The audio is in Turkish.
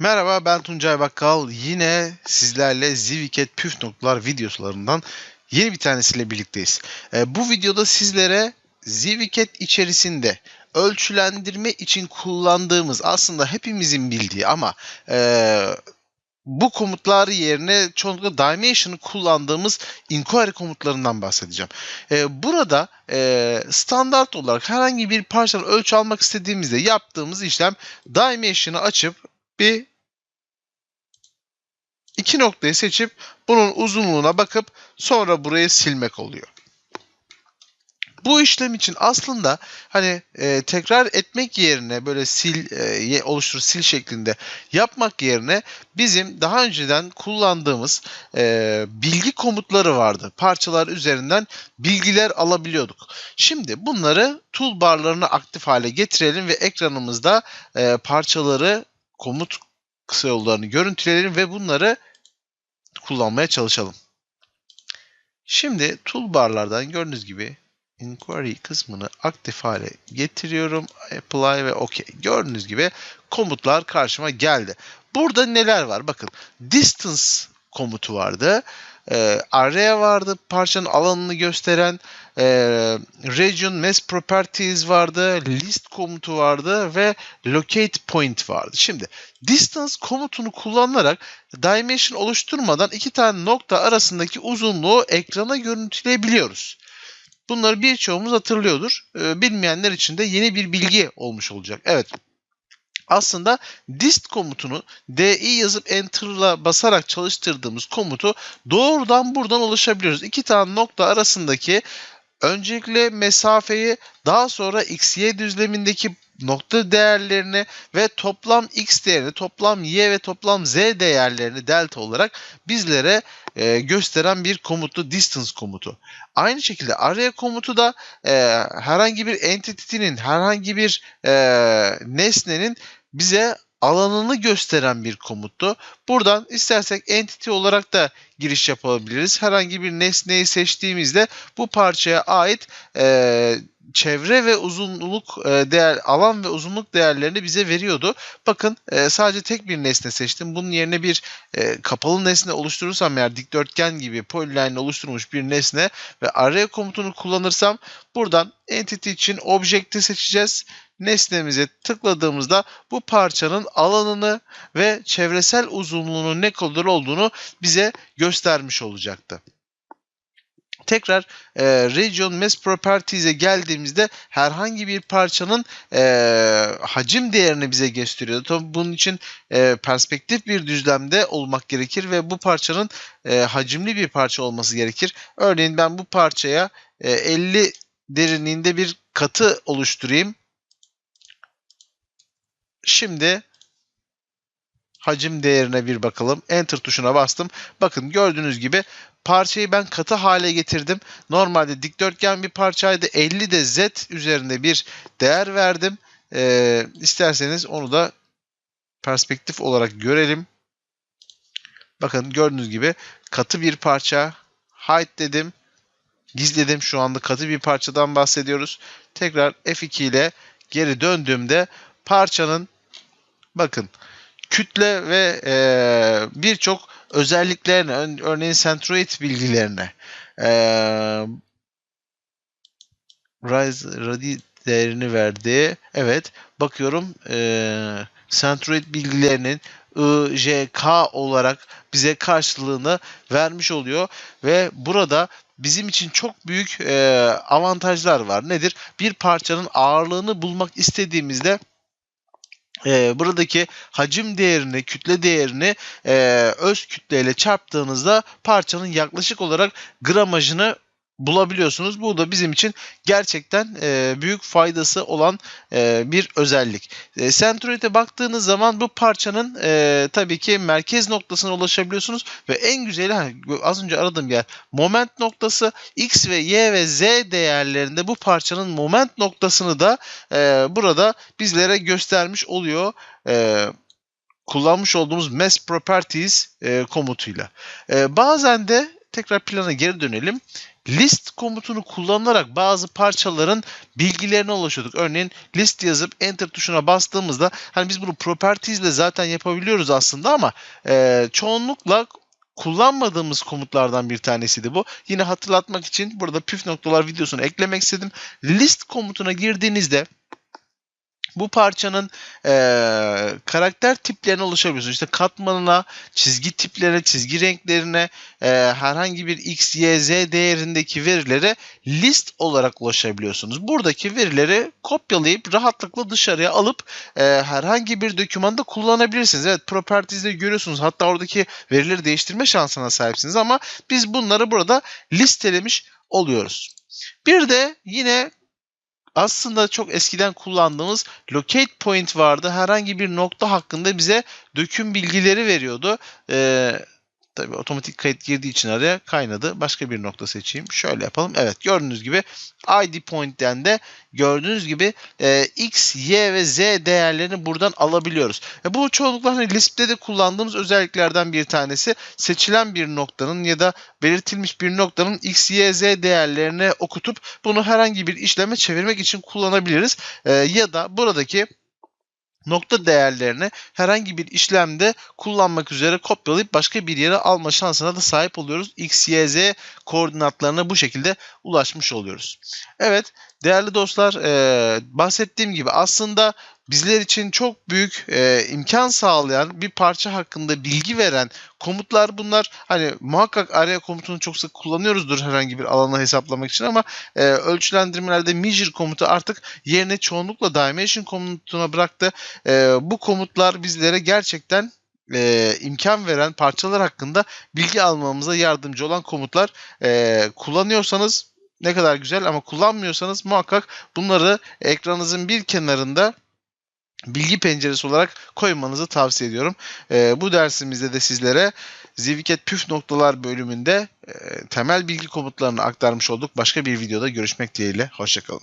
Merhaba ben Tuncay Bakkal. Yine sizlerle Zwicket püf noktalar videolarından yeni bir tanesiyle birlikteyiz. Ee, bu videoda sizlere Zwicket içerisinde ölçülendirme için kullandığımız aslında hepimizin bildiği ama e, bu komutlar yerine çoğunlukla Dimension'ı kullandığımız inquiry komutlarından bahsedeceğim. Ee, burada e, standart olarak herhangi bir parçanın ölçü almak istediğimizde yaptığımız işlem Dimension'ı açıp bir iki noktayı seçip bunun uzunluğuna bakıp sonra burayı silmek oluyor. Bu işlem için aslında hani e, tekrar etmek yerine böyle sil e, oluştur sil şeklinde yapmak yerine bizim daha önceden kullandığımız e, bilgi komutları vardı. Parçalar üzerinden bilgiler alabiliyorduk. Şimdi bunları toolbarlarını aktif hale getirelim ve ekranımızda e, parçaları komut kısa yollarını görüntüleyelim ve bunları kullanmaya çalışalım. Şimdi toolbarlardan gördüğünüz gibi inquiry kısmını aktif hale getiriyorum. Apply ve OK. Gördüğünüz gibi komutlar karşıma geldi. Burada neler var? Bakın distance komutu vardı. E, array vardı. Parçanın alanını gösteren e, region mass properties vardı. List komutu vardı ve locate point vardı. Şimdi distance komutunu kullanarak dimension oluşturmadan iki tane nokta arasındaki uzunluğu ekrana görüntüleyebiliyoruz. Bunları birçoğumuz hatırlıyordur. E, bilmeyenler için de yeni bir bilgi olmuş olacak. Evet aslında dist komutunu di yazıp enter'la basarak çalıştırdığımız komutu doğrudan buradan ulaşabiliyoruz. İki tane nokta arasındaki öncelikle mesafeyi daha sonra x-y düzlemindeki nokta değerlerini ve toplam x değerini, toplam y ve toplam z değerlerini delta olarak bizlere e, gösteren bir komutlu distance komutu. Aynı şekilde array komutu da e, herhangi bir entity'nin, herhangi bir e, nesnenin bize alanını gösteren bir komuttu. Buradan istersek entity olarak da giriş yapabiliriz. Herhangi bir nesneyi seçtiğimizde bu parçaya ait e, çevre ve uzunluk e, değer alan ve uzunluk değerlerini bize veriyordu. Bakın e, sadece tek bir nesne seçtim. Bunun yerine bir e, kapalı nesne oluşturursam eğer dikdörtgen gibi polyline oluşturmuş bir nesne ve array komutunu kullanırsam buradan entity için object'i seçeceğiz nesnemize tıkladığımızda bu parçanın alanını ve çevresel uzunluğunun ne kadar olduğunu bize göstermiş olacaktı. Tekrar e, Region Mass Properties'e geldiğimizde herhangi bir parçanın e, hacim değerini bize gösteriyor. Tabii bunun için e, perspektif bir düzlemde olmak gerekir ve bu parçanın e, hacimli bir parça olması gerekir. Örneğin ben bu parçaya e, 50 derinliğinde bir katı oluşturayım. Şimdi hacim değerine bir bakalım. Enter tuşuna bastım. Bakın gördüğünüz gibi parçayı ben katı hale getirdim. Normalde dikdörtgen bir parçaydı. 50 de z üzerinde bir değer verdim. Ee, isterseniz onu da perspektif olarak görelim. Bakın gördüğünüz gibi katı bir parça. Height dedim. Gizledim. Şu anda katı bir parçadan bahsediyoruz. Tekrar F2 ile geri döndüğümde parçanın bakın kütle ve e, birçok özelliklerine örneğin centroid bilgilerine e, rise radi değerini verdi. Evet bakıyorum e, centroid bilgilerinin I, J, K olarak bize karşılığını vermiş oluyor ve burada bizim için çok büyük e, avantajlar var. Nedir? Bir parçanın ağırlığını bulmak istediğimizde e, buradaki hacim değerini, kütle değerini e, öz kütleyle çarptığınızda parçanın yaklaşık olarak gramajını bulabiliyorsunuz. Bu da bizim için gerçekten e, büyük faydası olan e, bir özellik. E, Centroid'e baktığınız zaman bu parçanın e, tabii ki merkez noktasına ulaşabiliyorsunuz ve en güzeli az önce aradığım yer moment noktası X ve Y ve Z değerlerinde bu parçanın moment noktasını da e, burada bizlere göstermiş oluyor. E, kullanmış olduğumuz mass properties e, komutuyla. E, bazen de tekrar plana geri dönelim list komutunu kullanarak bazı parçaların bilgilerine ulaşıyorduk. Örneğin list yazıp enter tuşuna bastığımızda hani biz bunu properties ile zaten yapabiliyoruz aslında ama e, çoğunlukla kullanmadığımız komutlardan bir tanesiydi bu. Yine hatırlatmak için burada püf noktalar videosunu eklemek istedim. List komutuna girdiğinizde bu parçanın eee, karakter tiplerine ulaşabiliyorsunuz. İşte katmanına, çizgi tiplerine, çizgi renklerine, eee, herhangi bir x, y, z değerindeki verilere list olarak ulaşabiliyorsunuz. Buradaki verileri kopyalayıp rahatlıkla dışarıya alıp eee, herhangi bir dokümanda kullanabilirsiniz. Evet, properties'de görüyorsunuz. Hatta oradaki verileri değiştirme şansına sahipsiniz ama biz bunları burada listelemiş oluyoruz. Bir de yine aslında çok eskiden kullandığımız locate point vardı. Herhangi bir nokta hakkında bize döküm bilgileri veriyordu. Ee, tabii otomatik kayıt girdiği için araya kaynadı. Başka bir nokta seçeyim. Şöyle yapalım. Evet gördüğünüz gibi ID point'ten de gördüğünüz gibi e, X, Y ve Z değerlerini buradan alabiliyoruz. E, bu çoğunlukla hani Lisp'te de kullandığımız özelliklerden bir tanesi. Seçilen bir noktanın ya da belirtilmiş bir noktanın X, Y, Z değerlerini okutup bunu herhangi bir işleme çevirmek için kullanabiliriz. E, ya da buradaki nokta değerlerini herhangi bir işlemde kullanmak üzere kopyalayıp başka bir yere alma şansına da sahip oluyoruz. X, Y, Z koordinatlarına bu şekilde ulaşmış oluyoruz. Evet değerli dostlar bahsettiğim gibi aslında bizler için çok büyük eee, imkan sağlayan bir parça hakkında bilgi veren komutlar bunlar. Hani muhakkak araya komutunu çok sık kullanıyoruzdur herhangi bir alanı hesaplamak için ama eee, ölçülendirmelerde measure komutu artık yerine çoğunlukla dimension komutuna bıraktı. Eee, bu komutlar bizlere gerçekten eee, imkan veren parçalar hakkında bilgi almamıza yardımcı olan komutlar. Eee, kullanıyorsanız ne kadar güzel ama kullanmıyorsanız muhakkak bunları ekranınızın bir kenarında bilgi penceresi olarak koymanızı tavsiye ediyorum. Eee, bu dersimizde de sizlere Zivket püf noktalar bölümünde eee, temel bilgi komutlarını aktarmış olduk. Başka bir videoda görüşmek dileğiyle. Hoşçakalın.